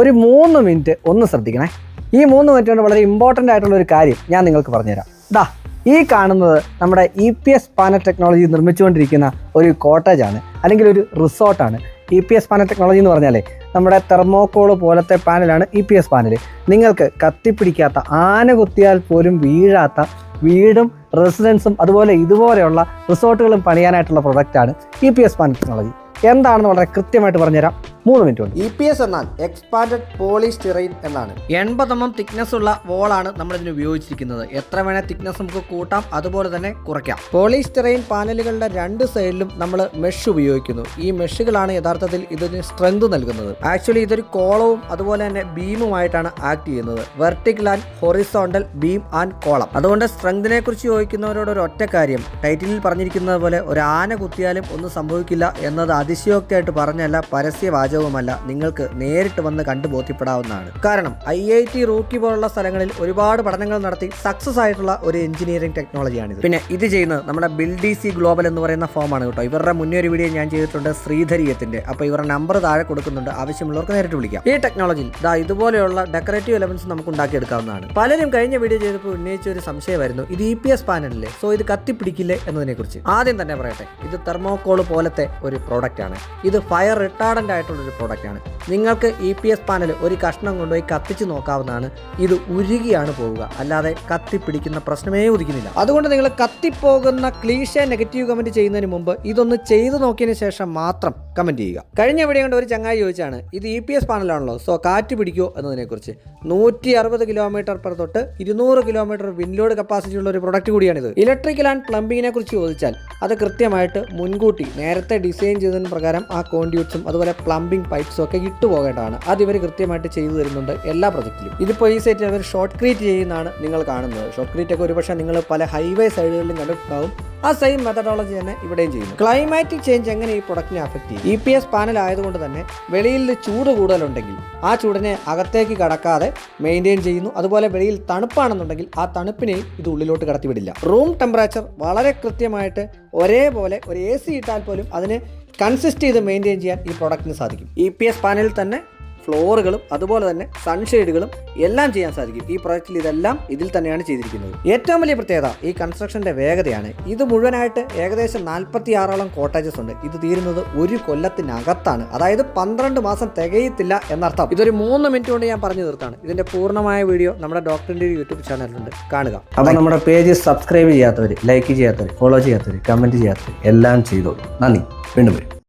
ഒരു മൂന്ന് മിനിറ്റ് ഒന്ന് ശ്രദ്ധിക്കണേ. ഈ മൂന്ന് മിനിറ്റ് കൊണ്ട് വളരെ ഇമ്പോർട്ടന്റ് ആയിട്ടുള്ള ഒരു കാര്യം ഞാൻ നിങ്ങൾക്ക് പറഞ്ഞുതരാം. ദാ ഈ കാണുന്നത് നമ്മുടെ E P S panel technology നിർമ്മിച്ചുകൊണ്ടിരിക്കുന്ന ഒരു കോട്ടേജാണ് അല്ലെങ്കിൽ ഒരു റിസോർട്ടാണ് E P S panel technology എന്ന് പറഞ്ഞാലേ നമ്മുടെ തെർമോക്കോൾ പോലത്തെ പാനലാണ് ഇ പി എസ് പാനൽ നിങ്ങൾക്ക് കത്തിപ്പിടിക്കാത്ത ആന കുത്തിയാൽ പോലും വീഴാത്ത വീടും റെസിഡൻസും അതുപോലെ ഇതുപോലെയുള്ള റിസോർട്ടുകളും പണിയാനായിട്ടുള്ള പ്രൊഡക്റ്റാണ് E P S panel technology എന്താണെന്ന് വളരെ കൃത്യമായിട്ട് പറഞ്ഞുതരാം. മൂന്ന് മിനിറ്റ് കൊണ്ട്. ഇ പി എസ് എന്നാൽ എക്സ്പാൻഡഡ് പോളിസ്റ്റിറൈൻ എന്നാണ്. എൺപത് എം എം തിക്നെസ് ഉള്ള വോളാണ് നമ്മൾ ഇതിന് ഉപയോഗിച്ചിരിക്കുന്നത്. എത്ര വേണേ തിക്നെസ് നമുക്ക് കൂട്ടാം അതുപോലെ തന്നെ കുറയ്ക്കാം. പോളിസ്റ്റിറൈൻ പാനലുകളുടെ രണ്ട് സൈഡിലും നമ്മൾ മെഷ് ഉപയോഗിക്കുന്നു. ഈ മെഷുകളാണ് യഥാർത്ഥത്തിൽ ഇതിന് സ്ട്രെങ്ത് നൽകുന്നത്. ആക്ച്വലി ഇതൊരു കോളവും അതുപോലെ തന്നെ ബീമുമായിട്ടാണ് ആക്ട് ചെയ്യുന്നത്. Vertical and horizontal beam and column അതുകൊണ്ട് സ്ട്രെങ്തിനെ കുറിച്ച് ചോദിക്കുന്നവരോട് ഒരു ഒറ്റ കാര്യം. ടൈറ്റിലിൽ പറഞ്ഞിരിക്കുന്നത് പോലെ ഒരു ആന കുത്തിയാലും ഒന്നും സംഭവിക്കില്ല എന്നത് അതിശയോക്തിയായിട്ട് പറഞ്ഞല്ല പരസ്യ വാചകവുമല്ല നിങ്ങൾക്ക് നേരിട്ട് വന്ന് കണ്ടു ബോധ്യപ്പെടാവുന്നതാണ്. കാരണം ഐ ഐ ടി റൂക്കി പോലുള്ള സ്ഥലങ്ങളിൽ ഒരുപാട് പഠനങ്ങൾ നടത്തി സക്സസ് ആയിട്ടുള്ള ഒരു എഞ്ചിനീയറിംഗ് ടെക്നോളജിയാണിത്. പിന്നെ ഇത് ചെയ്യുന്നത് നമ്മുടെ ബിൽഡി സി ഗ്ലോബൽ എന്ന് പറയുന്ന ഫോം ആണ് കേട്ടോ. ഇവരുടെ മുന്നേ ഒരു വീഡിയോ ഞാൻ ചെയ്തിട്ടുണ്ട് ശ്രീധരീയത്തിന്റെ. അപ്പോൾ ഇവരുടെ നമ്പർ താഴെ കൊടുക്കുന്നുണ്ട്. ആവശ്യമുള്ളവർക്ക് നേരിട്ട് വിളിക്കാം. ഈ ടെക്നോളജിയിൽ ദാ ഇതുപോലെയുള്ള ഡെക്കറേറ്റീവ് എലമെന്റ്സ് നമുക്ക് ഉണ്ടാക്കിയെടുക്കാവുന്നതാണ് പലരും കഴിഞ്ഞ വീഡിയോ ചെയ്തപ്പോൾ ഉന്നയിച്ച ഒരു സംശയമായിരുന്നു. ഇത് ഇ പി എസ് പാനലല്ലേ? സോ ഇത് കത്തിപ്പിടിക്കില്ലേ എന്നതിനെ കുറിച്ച് ആദ്യം തന്നെ പറയട്ടെ. ഇത് തെർമോകോൾ പോലത്തെ ഒരു പ്രോഡക്റ്റ് ആണ് ഇത് ഫയർ റിട്ടാർഡന്റ് ആയിട്ടുള്ള ഒരു പ്രോഡക്റ്റാണ് നിങ്ങൾക്ക് ഇ പി എസ് പാനൽ ഒരു കഷ്ണം കൊണ്ടുപോയി കത്തിച്ച് നോക്കാവുന്നതാണ്. ഇത് ഉരുകിയാണ് പോവുക. അല്ലാതെ കത്തിപ്പിടിക്കുന്ന പ്രശ്നമേ ഉദിക്കുന്നില്ല. അതുകൊണ്ട് നിങ്ങൾ കത്തിപ്പോകുന്ന ക്ലീഷ നെഗറ്റീവ് കമന്റ് ചെയ്യുന്നതിന് മുമ്പ് ഇതൊന്ന് ചെയ്തു നോക്കിയതിന് ശേഷം മാത്രം കമന്റ് ചെയ്യുക. കഴിഞ്ഞ വീഡിയോ കൊണ്ട് ഒരു ചങ്ങായി ചോദിച്ചാണ് ഇത് ഇ പി എസ് പാനലാണല്ലോ സോ കാറ്റ് പിടിക്കുമോ എന്നതിനെക്കുറിച്ച്. നൂറ്റി അറുപത് കിലോമീറ്റർ പെർ തൊട്ട് ഇരുന്നൂറ് കിലോമീറ്റർ വിൻലോഡ് കപ്പാസിറ്റി ഉള്ള ഒരു പ്രൊഡക്റ്റ് കൂടിയാണിത്. ഇലക്ട്രിക്കൽ ആൻഡ് പ്ലംബിങ്ങിനെ കുറിച്ച് ചോദിച്ചാൽ അത് കൃത്യമായിട്ട് മുൻകൂട്ടി നേരത്തെ ഡിസൈൻ ചെയ്തതിന് പ്രകാരം ആ കോണ്ടിയൂട്ട്സും അതുപോലെ പ്ലംബിംഗ് പൈപ്പ്സും ഒക്കെ ഇട്ടു പോകേണ്ടതാണ്. അത് ഇവർ കൃത്യമായിട്ട് ചെയ്തു തരുന്നുണ്ട് എല്ലാ പ്രൊജക്റ്റിലും ഇതിപ്പോൾ ഈ സൈറ്റിൽ അവർ ഷോർട്ട് ക്രീറ്റ് ചെയ്യുന്നതാണ് നിങ്ങൾ കാണുന്നത്. ഷോർട്ട് ക്രീറ്റ് ഒക്കെ ഒരുപക്ഷെ നിങ്ങൾ പല ഹൈവേ സൈഡുകളിലും കണ്ടിട്ടുണ്ടാവും. ആ സെയിം മെത്തഡോളജി തന്നെ ഇവിടെയും ചെയ്യുന്നു. ക്ലൈമാറ്റിക് ചേഞ്ച് എങ്ങനെ ഈ പ്രൊഡക്റ്റിനെ അഫക്റ്റ് ചെയ്യും? ഇ പി എസ് പാനൽ ആയതുകൊണ്ട് തന്നെ വെളിയിൽ ചൂട് കൂടുതലുണ്ടെങ്കിൽ ആ ചൂടിനെ അകത്തേക്ക് കടക്കാതെ മെയിന്റെയിൻ ചെയ്യുന്നു. അതുപോലെ വെളിയിൽ തണുപ്പാണെന്നുണ്ടെങ്കിൽ ആ തണുപ്പിനെയും ഇത് ഉള്ളിലോട്ട് കടത്തിവിടില്ല റൂം ടെമ്പറേച്ചർ വളരെ കൃത്യമായിട്ട് ഒരേപോലെ ഒരു എ സി ഇട്ടാൽ പോലും അതിനെ കൺസിസ്റ്റ് ചെയ്ത് മെയിന്റെയിൻ ചെയ്യാൻ ഈ പ്രൊഡക്റ്റിന് സാധിക്കും. ഇ പി എസ് പാനലിൽ തന്നെ ഫ്ലോറുകളും അതുപോലെ തന്നെ സൺഷെയ്ഡുകളും എല്ലാം ചെയ്യാൻ സാധിക്കും. ഈ പ്രൊജക്റ്റിൽ ഇതെല്ലാം ഇതിൽ തന്നെയാണ് ചെയ്തിരിക്കുന്നത്. ഏറ്റവും വലിയ പ്രത്യേകത ഈ കൺസ്ട്രക്ഷന്റെ വേഗതയാണ്. ഇത് മുഴുവനായിട്ട് ഏകദേശം നാൽപ്പത്തി ആറോളം കോട്ടേജസ് ഉണ്ട്. ഇത് തീരുന്നത് ഒരു കൊല്ലത്തിനകത്താണ്. അതായത് പന്ത്രണ്ട് മാസം തികയത്തില്ല എന്നർത്ഥം. ഇതൊരു മൂന്ന് മിനിറ്റ് കൊണ്ട് ഞാൻ പറഞ്ഞു തീർത്താണ്. ഇതിന്റെ പൂർണമായ വീഡിയോ നമ്മുടെ ഡോക്ടറിന്റെ യൂട്യൂബ് ചാനലിലുണ്ട്. കാണുക. അപ്പോൾ നമ്മുടെ പേജ് സബ്സ്ക്രൈബ് ചെയ്യാത്തവർ ലൈക്ക് ചെയ്യാത്തവർ ഫോളോ ചെയ്യാത്തവർ കമന്റ് ചെയ്യാത്തവർ എല്ലാം ചെയ്തോളൂ. നന്ദി. വീണ്ടും വരും.